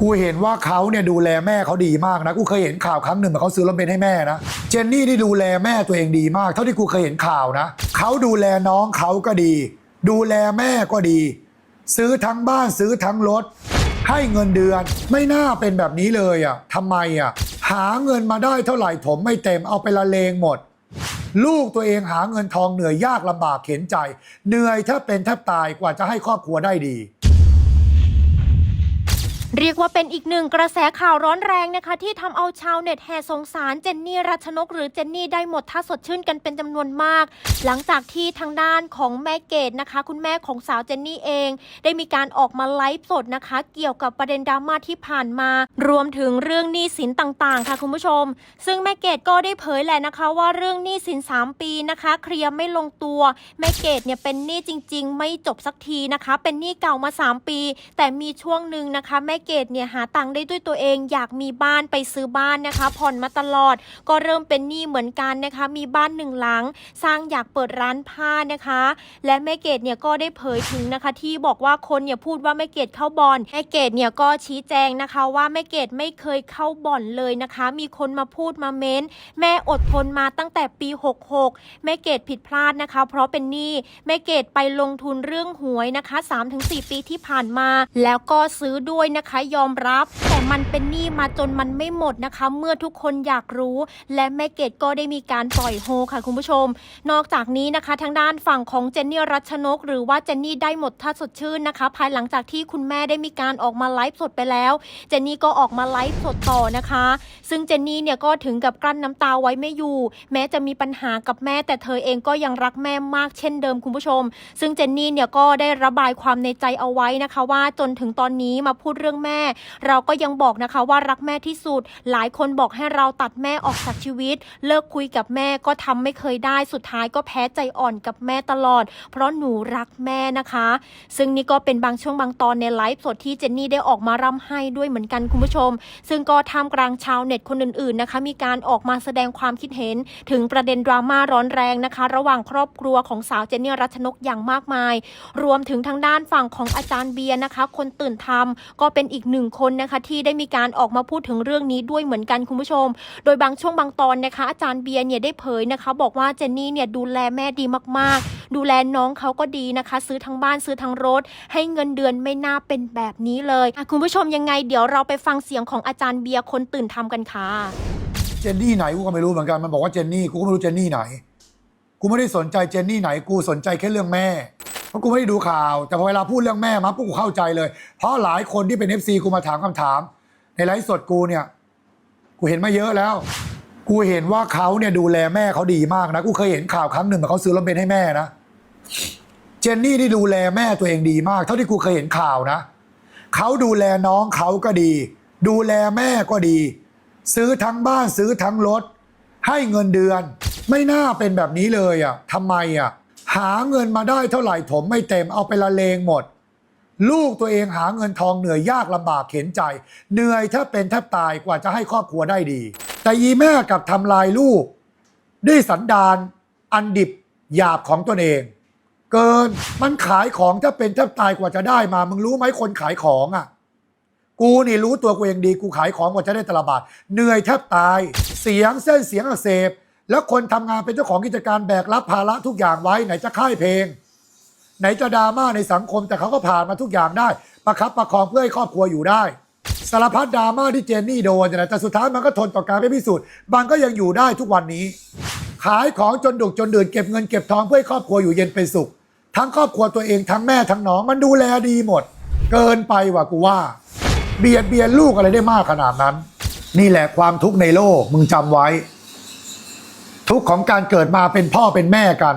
กูเห็นว่าเขาเนี่ยดูแลแม่เขาดีมากนะ กูเคยเห็นข่าวครั้งหนึ่งเหมือนเขาซื้อรถเบนซ์ให้แม่นะ เจนนี่ที่ดูแลแม่ตัวเองดีมาก เท่าที่กูเคยเห็นข่าวนะ เขาดูแลน้องเขาก็ดี ดูแลแม่ก็ดี ซื้อทั้งบ้านซื้อทั้งรถ ให้เงินเดือน ไม่น่าเป็นแบบนี้เลยอะทำไมอะ หาเงินมาได้เท่าไหร่ถมไม่เต็มเอาไปละเลงหมด ลูกตัวเองหาเงินทองเหนื่อยยากลำบากเข็นใจ เหนื่อยถ้าเป็นแทบตายกว่าจะให้ครอบครัวได้ดี เรียกว่าเป็นอีกหนึ่งกระแสข่าวร้อนแรงนะคะ ที่ทำเอาชาวเน็ตแห่สงสารเจนนี่รัชนก หรือเจนนี่ได้หมดท่าสดชื่นกันเป็นจำนวนมาก หลังจากที่ทางด้านของแม่เกดนะคะ คุณแม่ของสาวเจนนี่เอง ได้มีการออกมาไลฟ์สดนะคะ เกี่ยวกับประเด็นดราม่าที่ผ่านมา รวมถึงเรื่องหนี้สินต่างๆ ค่ะคุณผู้ชม ซึ่งแม่เกดก็ได้เผยแหละนะคะ ว่าเรื่องหนี้สิน 3 ปีนะคะ เคลียร์ไม่ลงตัวแม่เกดเนี่ยเป็นหนี้จริง ๆ ไม่จบสักทีนะคะ เป็นหนี้เก่ามา 3 ปี แต่มีช่วงหนึ่งนะคะแม่เกดเนี่ยหาตังค์ได้ด้วยตัวเอง อยากมีบ้านไปซื้อบ้านนะคะ ผ่อนมาตลอด ก็เริ่มเป็นหนี้เหมือนกันนะคะ มีบ้านหนึ่งหลัง สร้างอยากเปิดร้านผ้านะคะ และแม่เกดเนี่ยก็ได้เผยถึงนะคะ ที่บอกว่าคนเนี่ยพูดว่าแม่เกดเข้าบอนแม่เกดเนี่ยก็ชี้แจงนะคะ ว่าแม่เกดไม่เคยเข้าบ่อนเลยนะคะ มีคนมาพูดมาเม้น แม่อดทนมาตั้งแต่ปี 66 แม่เกดผิดพลาดนะคะ เพราะเป็นหนี้แม่เกดไปลงทุนเรื่องหวยนะคะ 3-4 ปีที่ผ่านมา แล้วก็ซื้อด้วยนะคะยอมรับ แต่มันเป็นหนี้มาจนมันไม่หมดนะคะ เมื่อทุกคนอยากรู้ และแม่เกดก็ได้มีการปล่อยโฮค่ะคุณผู้ชม นอกจากนี้นะคะ ทางด้านฝั่งของเจนนี่รัชนก หรือว่าเจนนี่ได้หมดท่าสดชื่นนะคะ ภายหลังจากที่คุณแม่ได้มีการออกมาไลฟ์สดไปแล้ว เจนนี่ก็ออกมาไลฟ์สดต่อนะคะ ซึ่งเจนนี่เนี่ยก็ถึงกับกลั้นน้ำตาไว้ไม่อยู่ แม้จะมีปัญหากับแม่ แต่เธอเองก็ยังรักแม่มากเช่นเดิมคุณผู้ชม ซึ่งเจนนี่เนี่ยก็ได้ระบายความในใจเอาไว้นะคะ ว่าจนถึงตอนนี้มาพูดเรื่องแม่เราก็ยังบอกนะคะว่ารักแม่ที่สุด หลายคนบอกให้เราตัดแม่ออกจากชีวิต เลิกคุยกับแม่ก็ทำไม่เคยได้สุดท้ายก็แพ้ใจอ่อนกับแม่ตลอด เพราะหนูรักแม่นะคะ ซึ่งนี่ก็เป็นบางช่วงบางตอนในไลฟ์สดที่เจนนี่ได้ออกมาร่ำไห้ด้วยเหมือนกันคุณผู้ชม ซึ่งก็ท่ามกลางชาวเน็ตคนอื่นๆนะคะมีการออกมาแสดงความคิดเห็น ถึงประเด็นดราม่าร้อนแรงนะคะ ระหว่างครอบครัวของสาวเจนนี่รัชนกอย่างมากมาย รวมถึงทางด้านฝั่งของอาจารย์เบียร์นะคะ คนตื่นทำก็เป็นอีกหนึ่งคนนะคะที่ได้มีการออกมาพูดถึงเรื่องนี้ด้วยเหมือนกันคุณผู้ชม โดยบางช่วงบางตอนนะคะ อาจารย์เบียร์เนี่ยได้เผยนะคะ บอกว่าเจนนี่เนี่ยดูแลแม่ดีมากๆดูแลน้องเขาก็ดีนะคะ ซื้อทั้งบ้านซื้อทั้งรถ ให้เงินเดือนไม่น่าเป็นแบบนี้เลยคุณผู้ชมยังไงเดี๋ยวเราไปฟังเสียงของอาจารย์เบียร์คนตื่นทำกันค่ะเจนนี่ไหนกูก็ไม่รู้เหมือนกันมันบอกว่าเจนนี่กูก็ไม่รู้เจนนี่ไหน กูไม่ได้สนใจเจนนี่ไหนกูสนใจแค่เรื่องแม่ ราะกูไม่ได้ดูข่าว แต่พอเวลาพูดเรื่องแม่มาปุ๊บกูเข้าใจเลย เพราะหลายคนที่เป็น FC กูมาถามคำถาม ในไลฟ์สดกูเนี่ย กูเห็นมาเยอะแล้ว กูเห็นว่าเขาเนี่ยดูแลแม่เขาดีมากนะ กูเคยเห็นข่าวครั้งหนึ่งเหมือนเขาซื้อรถเบนซ์ให้แม่นะ เจนนี่ที่ดูแลแม่ตัวเองดีมาก เท่าที่กูเคยเห็นข่าวนะเขาดูแลน้องเขาก็ดี ดูแลแม่ก็ดี ซื้อทั้งบ้านซื้อทั้งรถให้เงินเดือน ไม่น่าเป็นแบบนี้เลยอะทำไมอะ หาเงินมาได้เท่าไหร่ถมไม่เต็มเอาไปละเลงหมด ลูกตัวเองหาเงินทองเหนื่อยยากลำบากเข็นใจ เหนื่อยถ้าเป็นแทบตายกว่าจะให้ครอบครัวได้ดี แต่ยีแม่กลับทำลายลูก ด้วยสันดานอันดิบหยาบของตนเอง เกินมันขายของถ้าเป็นแทบตายกว่าจะได้มา มึงรู้ไหมคนขายของอะ กูนี่รู้ตัวกูเองดีกูขายของกว่าจะได้แตละบาทเหนื่อยแทบตาย เสียงเส้นเสียงอักเสบ แล้วคนทำงานเป็นเจ้าของกิจการแบกรับภาระทุกอย่างไว้ไหนจะค่ายเพลง ไหนจะดราม่าในสังคมแต่เขาก็ผ่านมาทุกอย่างได้ ประคับประคองเพื่อให้ครอบครัวอยู่ได้สารพัดดราม่าที่เจนนี่โดนนะแต่สุดท้ายมันก็ทนต่อการไม่พิสูจน์มันก็ยังอยู่ได้ทุกวันนี้ ขายของจนดุกจนดื่นเก็บเงินเก็บทองเพื่อให้ครอบครัวอยู่เย็นเป็นสุข ทั้งครอบครัวตัวเองทั้งแม่ทั้งน้องมันดูแลดีหมด เกินไปว่ะกูว่า เบียดเบียนลูกอะไรได้มากขนาดนั้น นี่แหละความทุกข์ในโลกมึงจำไว้ ทุกข์ของการเกิดมาเป็นพ่อเป็นแม่กัน